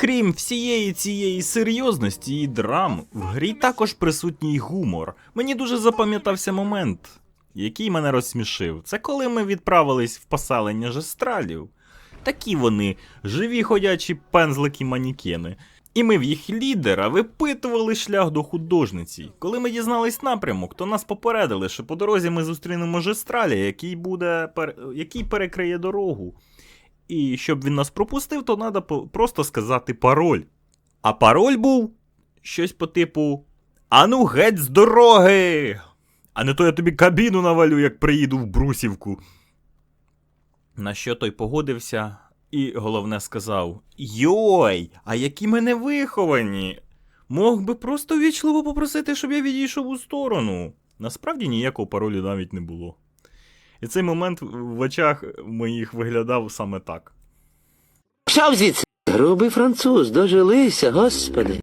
Крім всієї цієї серйозності і драм, в грі також присутній гумор. Мені дуже запам'ятався момент, який мене розсмішив. Це коли ми відправились в поселення жестралів. Такі вони, живі ходячі пензлики манікени. І ми в їх лідера випитували шлях до художниці. Коли ми дізнались напрямок, то нас попередили, що по дорозі ми зустрінемо жестраля, який буде який перекриє дорогу. І щоб він нас пропустив, то треба просто сказати пароль. А пароль був щось по типу: Ану геть з дороги! А не то я тобі кабіну навалю, як приїду в Брусівку. На що той погодився, і головне сказав: Йой, а які мене виховані! Мог би просто вічливо попросити, щоб я відійшов у сторону. Насправді ніякого паролю навіть не було. І цей момент в очах моїх виглядав саме так. Пішов звідси. Грубий француз, дожилися, господи.